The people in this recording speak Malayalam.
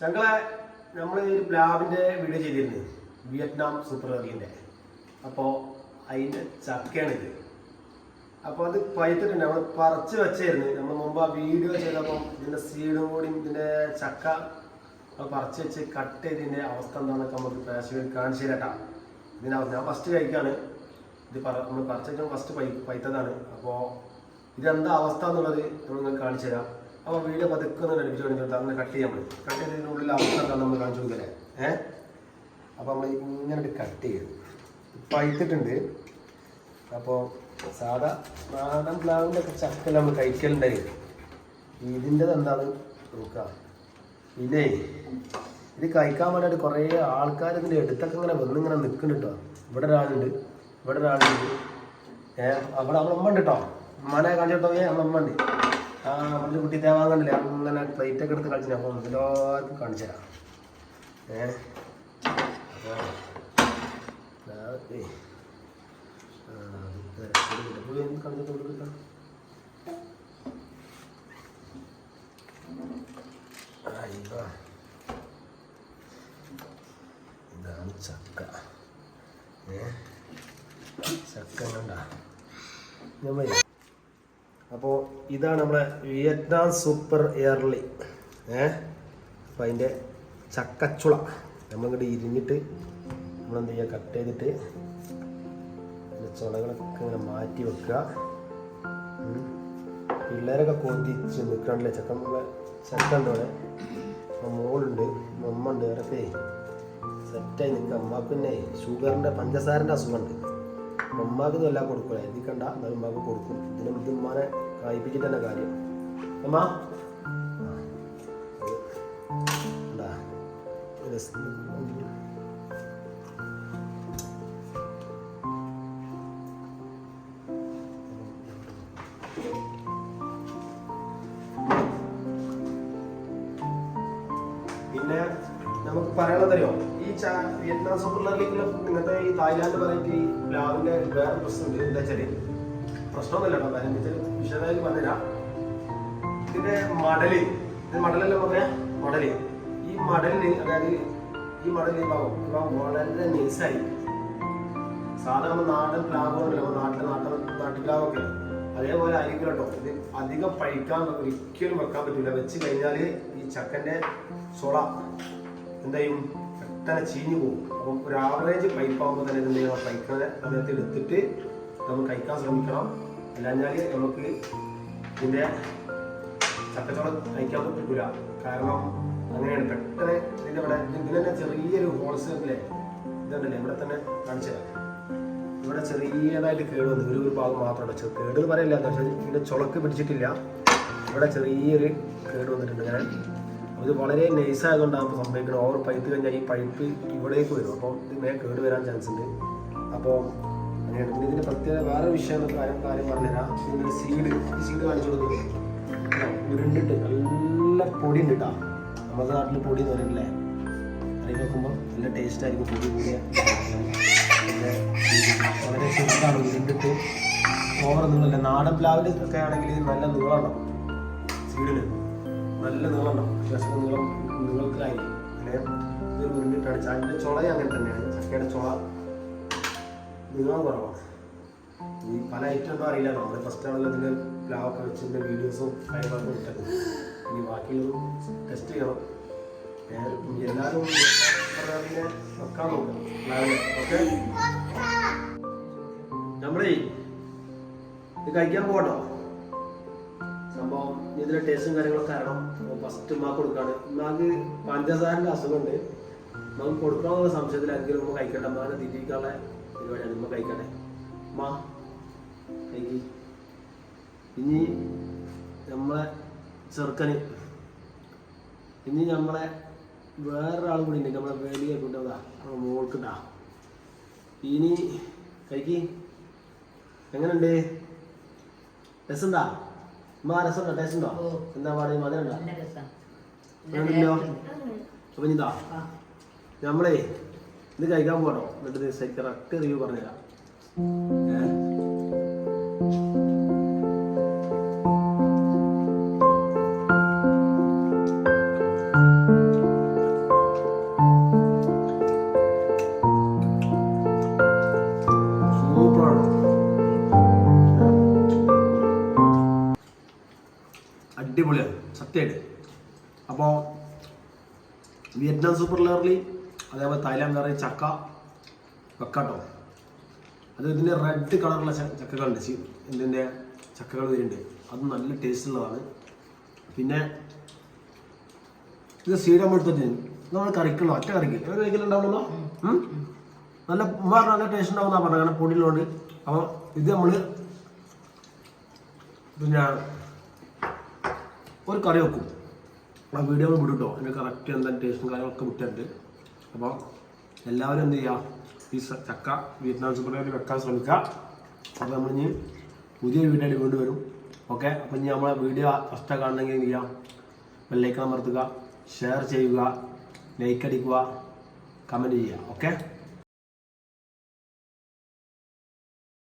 ചങ്കളെ നമ്മൾ ഒരു പ്ലാവിന്റെ വീഡിയോ ചെയ്തിരുന്നു വിയറ്റ്നാം സൂപ്പർ എർലിന്റെ അപ്പോൾ അതിന്റെ ചക്കയാണിത്. അപ്പോൾ അത് പഴുത്തിട്ടുണ്ട്. നമ്മൾ പറിച്ച് വെച്ചായിരുന്നു. നമ്മൾ മുമ്പ് ആ വീഡിയോ ചെയ്തപ്പോൾ ഇതിന്റെ സീഡും കൂടി ഇതിന്റെ ചക്ക പറിച്ച് വെച്ച് കട്ട് ചെയ്തതിന്റെ അവസ്ഥ എന്താണെന്നൊക്കെ നമുക്ക് പ്രേക്ഷകർ കാണിച്ചു തരട്ടാ അവസ്ഥ ഞാൻ ഫസ്റ്റ് കഴിക്കാണ്. ഇത് പറ നമ്മൾ പറിച്ചു ഫസ്റ്റ് പൈ പൈത്തതാണ് അപ്പോൾ ഇതെന്താ അവസ്ഥ എന്നുള്ളത് നമ്മൾ കാണിച്ചു തരാം. അപ്പോൾ വീഡിയോ പതുക്കെ ഒന്ന് ലഭിച്ചു കഴിഞ്ഞിട്ട് അങ്ങനെ കട്ട് ചെയ്യാൻ പറ്റും കട്ട് ചെയ്തതിന്റെ ഉള്ളിൽ അവസ്ഥ എന്താ നമ്മൾ കാണിച്ചു കൊടുക്കലേ ഏഹ് അപ്പോൾ നമ്മൾ ഇങ്ങനെ കട്ട് ചെയ്തു പഴുത്തിട്ടുണ്ട് അപ്പോൾ സാധാ നാടൻ പ്ലാവിന്റെ ഒക്കെ ചക്ക നമ്മൾ കഴിക്കലുണ്ടായി. ഇതിന്റെത് എന്താണ് നോക്കാം. പിന്നെ ഇത് കഴിക്കാൻ വേണ്ടിയിട്ട് കുറേ ആൾക്കാർ ഇതിന്റെ അടുത്തൊക്കെ ഇങ്ങനെ വന്ന് ഇങ്ങനെ നിൽക്കുന്നുണ്ട് കേട്ടോ. ഇവിടെ ഒരാളുണ്ട്. ഇവിടെ ഒരാളുണ്ട്. ഏ? അവിടെ അവളമ്മ ഉണ്ട് കേട്ടോ. അമ്മനെ കാണിച്ചിട്ടോ ഏ? അമ്മ ഉണ്ട്. ആ നമ്മുടെ കുട്ടി തേവാങ്ങണ്ടല്ലേ അങ്ങനെ പ്ലേറ്റ് ഒക്കെ എടുത്ത് കളിച്ചു അപ്പോൾ എല്ലാവർക്കും കാണിച്ചു തരാം. ഏ? ഇതാണ് ചക്ക. ഏ? ചക്ക കണ്ട? ഞാൻ അപ്പോൾ ഇതാണ് നമ്മുടെ വിയറ്റ്നാം സൂപ്പർ എയർലി. ഏ? അപ്പം അതിന്റെ ചക്കച്ചുള. നമ്മളിങ്ങോട്ട് ഇരിഞ്ഞിട്ട് നമ്മളെന്ത് ചെയ്യുക കട്ട് ചെയ്തിട്ട് ചുളകളൊക്കെ ഇങ്ങനെ മാറ്റി വെക്കുക. പിള്ളേരൊക്കെ കൊതിച്ച് നിൽക്കണ്ടല്ലേ ചക്ക നമ്മളെ ചക്ക ഉണ്ട് അവിടെ? മോളുണ്ട് അമ്മ ഉണ്ട് അവരൊക്കെ സെറ്റായി നിൽക്കുക. അമ്മ പിന്നെ ഷുഗറിന്റെ പഞ്ചസാരന്റെ അസുഖമുണ്ട്. അമ്മയ്ക്ക് ഇതെല്ലാം കൊടുക്കില്ല എഴുതിക്കണ്ട എന്നാലും ഉമ്മാക്ക് കൊടുക്കും ഇതിനെ ഇത് ഉമ്മാനെ കായ്പിച്ചിട്ട് തന്നെ കാര്യം അമ്മ. പിന്നെ നമുക്ക് പറയാനുള്ളത് അറിയോ ഈ വിയറ്റ്നാം സൂപ്പർ ലീഗിലെ ഇങ്ങനത്തെ ഈ തായ്ലാന്റ് വെറൈറ്റി പ്ലാവിന്റെ വേറെ പ്രശ്നം എന്താ വെച്ചാൽ പ്രശ്നമൊന്നുമില്ല കേട്ടോ. കാര്യം വിശദമായി വെച്ചാൽ പറഞ്ഞുതരാം. ഇതിന്റെ മടൽ. ഇത് മടലല്ല പറയാ മടൽ. ഈ മടലിന് അതായത് ഈ മടൽ വളരെ നൈസായി സാധാരണ നമ്മൾ നാടൻ പ്ലാവുണ്ടല്ലോ നമ്മുടെ നാട്ടിലെ നാട്ടിൽ നാട്ടുപ്ലാവൊക്കെ അതേപോലെ ആയിരിക്കും കേട്ടോ. ഇത് അധികം പഴിക്കാൻ ഒരിക്കലും വെക്കാൻ പറ്റില്ല വെച്ച് കഴിഞ്ഞാൽ ഈ ചക്കന്റെ സൊള എന്തെയും? പെട്ടെന്ന് ചീഞ്ഞു പോകും. അപ്പം ഒരു ആവറേജ് പൈപ്പ് ആകുമ്പോൾ തന്നെ എന്ത് ചെയ്യണം? പൈക്കുന്ന സമയത്ത് എടുത്തിട്ട് നമ്മൾ കഴിക്കാൻ ശ്രമിക്കണം. അല്ലാഞ്ഞാൽ നമുക്ക് ഇതിന്റെ ചക്കച്ചോളം കഴിക്കാൻ പറ്റില്ല കാരണം അങ്ങനെയാണ്. പെട്ടെന്ന് ഇതിന്റെ ഇവിടെ തന്നെ ചെറിയൊരു ഹോൾസ് അല്ലേ ഇതുണ്ടല്ലേ? ഇവിടെ തന്നെ കാണിച്ചു തരാം. ഇവിടെ ചെറിയതായിട്ട് കേട് വന്നു. ഒരു ഒരു ഭാഗം മാത്രം ചെ- കേട് എന്ന് പറയില്ല. പക്ഷേ ഇതിന്റെ ചുളക്ക് പിടിച്ചിട്ടില്ല. ഇവിടെ ചെറിയൊരു കേട് വന്നിട്ടുണ്ട്. അപ്പോൾ ഇത് വളരെ നൈസ് ആയതുകൊണ്ടാണ് ഇപ്പോൾ സംഭവിക്കുന്നത് ഓവർ പൈപ്പ് കഴിഞ്ഞാൽ ഈ പൈപ്പ് ഇവിടേക്ക് വരും. അപ്പോൾ ഇത് മേ കേട് വരാൻ ചാൻസ് ഉണ്ട്. അപ്പോൾ അങ്ങനെയാണ് പിന്നെ ഇതിന്റെ പ്രത്യേക വേറെ വിഷയം കാര്യം കാര്യം പറഞ്ഞുതരാം. ഇതിന്റെ സീഡ് ഈ സീഡ് കാണിച്ചു കൊടുക്കുന്നത് ഉരുണ്ടിട്ട് നല്ല പൊടി ഉണ്ട് കേട്ടോ നമ്മുടെ നാട്ടിൽ പൊടി എന്ന് പറയില്ലേ അതിൽ നോക്കുമ്പോൾ നല്ല ടേസ്റ്റ് ആയിരിക്കും പൊടി കൂടിയ. വളരെ ചെറുതാണ് ഉരുണ്ടിട്ട്. ഓവർ നീളല്ല നാടൻ പ്ലാവിൽ ഒക്കെ ആണെങ്കിൽ നല്ല നീളമാണ് സീഡിന് നല്ല നീളമുണ്ടാവും അത്യാവശ്യം നീളം നീളത്തിലായിരിക്കും. അങ്ങനെ ഇത് ഉരുണ്ടിട്ടാണ് അതിന്റെ ചുളയും അങ്ങനെ തന്നെയാണ്. ചക്കയുടെ ചുള നീളം കുറവാണ് ഈ പല ഐറ്റം ഒന്നും അറിയില്ല. നമ്മൾ ഫസ്റ്റ് ആണല്ലോ ഇതിന്റെ പ്ലാവൊക്കെ വെച്ചിന്റെ വീഡിയോസും കാര്യങ്ങളൊക്കെ ഇട്ടത്. ഇനി ബാക്കിയുള്ളതും ടെസ്റ്റ് ചെയ്യണം. എല്ലാവരും വെക്കാൻ നോക്കാം. ഓക്കെ നമ്മളേ ഇത് കഴിക്കാൻ പോകട്ടോ. സംഭവം ഇതിലെ ടേസ്റ്റും കാര്യങ്ങളൊക്കെ അറിയണം ഫസ്റ്റ് ഉമ്മ കൊടുക്കാണ് ഉമ്മാക്ക് പഞ്ചസാരന്റെ അസുഖമുണ്ട്. നമുക്ക് കൊടുക്കാനുള്ള സംശയത്തിലായിരിക്കും ഉമ്മ കഴിക്കട്ടെ ഉമ്മാനെ തിരിക്കാനുള്ള പരിപാടിയാണ് ഉമ്മ കഴിക്കട്ടെ ഉമ്മ കഴിക്ക്. ഇനി നമ്മളെ ചെറുക്കന്. ഇനി നമ്മളെ വേറൊരാൾ കൂടി ഉണ്ട്. നമ്മളെ വേലിയെ കൊണ്ടുപോകാ നമ്മളെ മോൾക്കുണ്ടാ ഇനി കഴിക്ക്. എങ്ങനെയുണ്ട്? രസം ഉമ്മ ടേസ്റ്റ് ഉണ്ടോ. എന്താ പാട്? മധുരണ്ടോ വേണ്ടല്ലോ അപ്പൊ ഇതാ. നമ്മളേ ഇത് കഴിക്കാൻ പോകണോ എന്നിട്ട് കറക്റ്റ് റിവ്യൂ പറഞ്ഞുതരാം. ഏഹ് അപ്പോൾ വിയറ്റ്നാം സൂപ്പർ ലെയറിൽ അതേപോലെ തായ്ലാൻഡ് വേറെ ചക്ക വെക്കാട്ടോ. അത് ഇതിന്റെ റെഡ് കളറുള്ള ചക്കകളുണ്ട് ഇതിന്റെ ചക്കകൾ വരുന്നുണ്ട്. അത് നല്ല ടേസ്റ്റ് ഉള്ളതാണ്. പിന്നെ ഇത് സീഡം എടുത്തിട്ട് നമ്മൾ കറിക്കുള്ള ഒറ്റ കറിക്ക്. കഴിക്കലുണ്ടാവുള്ളൂ നല്ല ഉമ്മ പറഞ്ഞ നല്ല ടേസ്റ്റ് ഉണ്ടാവുന്ന പറഞ്ഞത്. കാരണം പൊടിയിലുണ്ട് അപ്പോൾ ഇത് നമ്മൾ പിന്നെ ഒരു കറി വെക്കും. ആ വീഡിയോ വിടും കേട്ടോ അതിന് കറക്റ്റ് എന്താ ടേസ്റ്റും കാര്യങ്ങളൊക്കെ വിട്ടിട്ടുണ്ട്. അപ്പോൾ എല്ലാവരും എന്ത് ചെയ്യുക ഈ ചക്ക വിയറ്റ്നാം സൂപ്പർ വെക്കാൻ ശ്രമിക്കുക. അപ്പോൾ നമ്മൾ ഇനി പുതിയൊരു വീഡിയോ വീണ്ടും വരും. ഓക്കെ? അപ്പോൾ ഇനി നമ്മളെ വീഡിയോ ഫസ്റ്റ് കാണണമെങ്കിൽ എന്ത് ചെയ്യുക ബെല്ലൈക്കൺ അമർത്തുക ഷെയർ ചെയ്യുക ലൈക്ക് അടിക്കുക കമന്റ് ചെയ്യുക. ഓക്കെ?